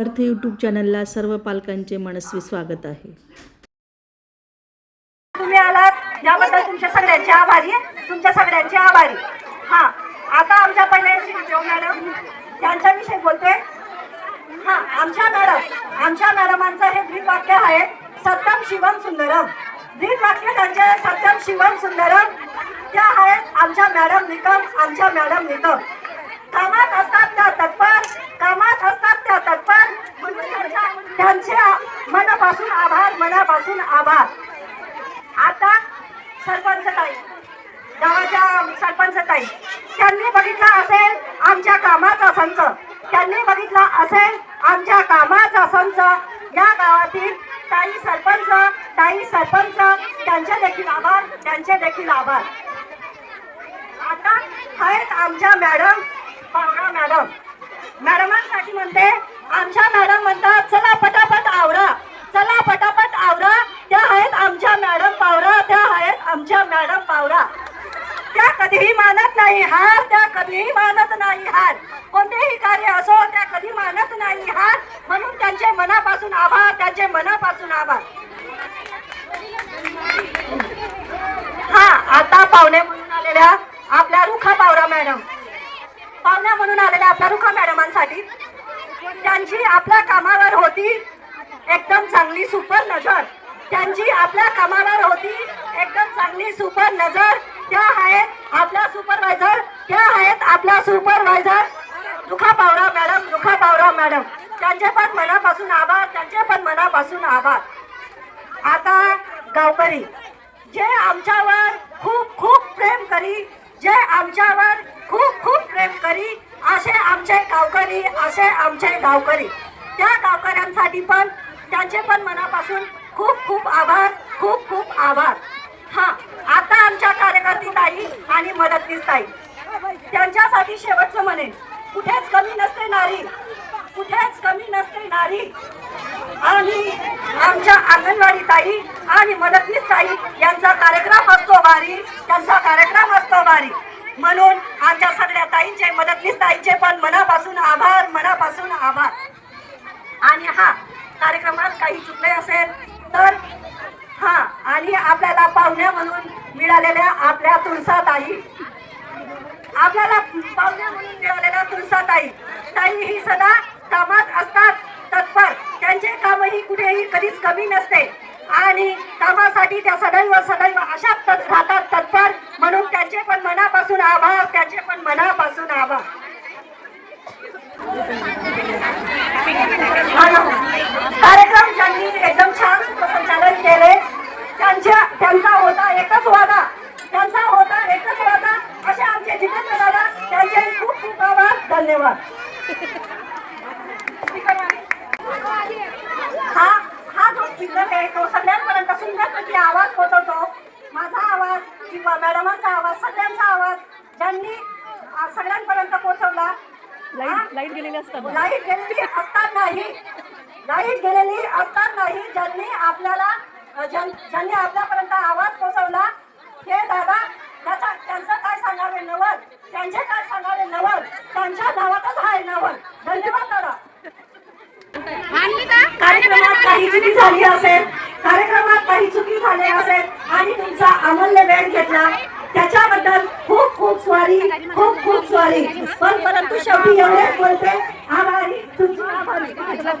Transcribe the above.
अर्थ यूट्यूब चॅनलला सर्व पालकांचे मनस्वी स्वागत आहे. तुम्ही आलात याबद्दल तुमच्या सगळ्यांचे आभारी तुमच्या सगळ्यांचे आभारी. हा आता आमच्या पहिले मॅडम त्यांच्याविषयी बोलते हा आमच्या मॅडम आमच्या मॅडमांचं हे ब्रीद वाक्य आहे सत्यम शिवम सुंदरम. ब्रीद वाक्य त्यांचे सत्यम शिवम सुंदरम. त्या आहेत आमच्या मॅडम निकम आमच्या मॅडम निकम. कामात असतात त्या तत्पर कामात असतात त्या तत्पर. म्हणून त्यांच्या- त्यांचे मनापासून आभार मनापासून आभार. आता सरपंच ताई गावाच्या सरपंच ताई त्यांनी बघितलं असेल आमच्या कामाचा संच. त्यांनी बघितला असेल आमच्या कामाचा संच. या गावातील ताई सरपंच ताई सरपंच त्यांचे देखील आभार त्यांचे देखील आभार. आता आहेत आमच्या मॅडम. पावरा मॅडम. मॅडमांसाठी म्हणते आमच्या मॅडम म्हणतात चला पटापट आवरा. चला पटापट आवरा. त्या आहेत आमच्या मॅडम पावरा. त्या आहेत आमच्या मॅडम पावरा. त्या कधीही मानत नाही हार त्या कधीही मानत नाही हार कोणतेही कार्य असो त्या कधी मानत नाही हार म्हणून त्यांचे मनापासून आभार त्यांचे मनापासून आभार. हा आता पाहुणे म्हणून आलेल्या आपल्या रुखा पावरा मॅडम. पाहुण्या म्हणून आलेल्या आपल्या रुखा मॅडमांसाठी. त्यांची आपल्या कामावर होती एकदम चांगली सुपर नजर. त्यांची आपल्या कामावर होती एकदम चांगली सुपर नजर. त्या आहेत आपल्या सुपरवायझर त्या आहेत आपल्या सुपरवायझर दुखा पावरा मॅडम दुखा पावरा मॅडम. त्यांचे पण मनापासून आभार त्यांचे पण मनापासून आभार. आता गावकरी जे आमच्यावर खूप खूप प्रेम करी जे आमच्यावर खूप खूप प्रेम करी असे आमचे गावकरी असे आमचे गावकरी. त्या गावकऱ्यांसाठी पण त्यांचे पण मनापासून खूप खूप आभार खूप खूप आभार. हा आता आमच्या कार्यकर्ती ताई आणि मदतनीस ताई. त्यांच्यासाठी शेवटचं म्हणेन. कुठेच कमी नसते नारी. कुठेच कमी नसते नारी. आणि आमच्या अंगणवाडी ताई आणि मदतनीस ताई यांचा कार्यक्रम असतो भारी त्यांचा कार्यक्रम असतो भारी म्हणून आमच्या सगळ्या ताईंचे मदतनीस ताईंचे पण मनापासून आभार मनापासून आभार. आणि हा कार्यक्रमात काही चुकले असेल तर हा आणि आपल्याला पाहुण्या म्हणून मिळालेल्या आपल्या तुळसाताई. आपल्याला पाहुण्या म्हणून मिळालेल्या तुळसाताई. ताई ही सदा कामात असतात तत्पर. त्यांचे कामही कुठेही कधीच कमी नसते. आणि कामासाठी त्या सदैव सदैव अशा राहतात तत्पर. म्हणून त्यांचे पण मनापासून आभार त्यांचे पण मनापासून आभार. कार्यक्रम ज्यांनी एकदम छान संचालन केले त्यांच्या त्यांचा होता एकच वादा. त्यांचा होता एकच वादा. असे आमचे जितेंद्र दादा त्यांचे खूप खूप आभार. धन्यवाद. स्पीकर आहे तो सगळ्यांपर्यंत सुंदरपैकी आवाज पोहोचवतो. माझा आवाज किंवा मॅडमांचा आवाज सगळ्यांचा आवाज ज्यांनी सगळ्यांपर्यंत पोहोचवला. लाइट लाइट गेलेली असतात ना. लाइट गेलेली असतानाही लाइट गेलेली असतानाही ज्यांनी आपल्याला ज्यांनी आपल्यापर्यंत आवाज पोहोचवला. हे दादा त्याचा त्यांचं काय सांगावे नवल? त्यांचे काय सांगावे नवल? त्यांच्या नावातच आहे नवल धन्यवाद दादा कार्यक्रमात काही चुकी झाली असेल कार्यक्रमात काही चुकी झाली असेल आणि तुमचा अमूल्य वेळ घेतला. त्याच्याबद्दल खूप खूप स्वारी खूप खूप स्वारी. पण परंतु शेवटी एवढेच बोलते आभारी तुमची आभारी.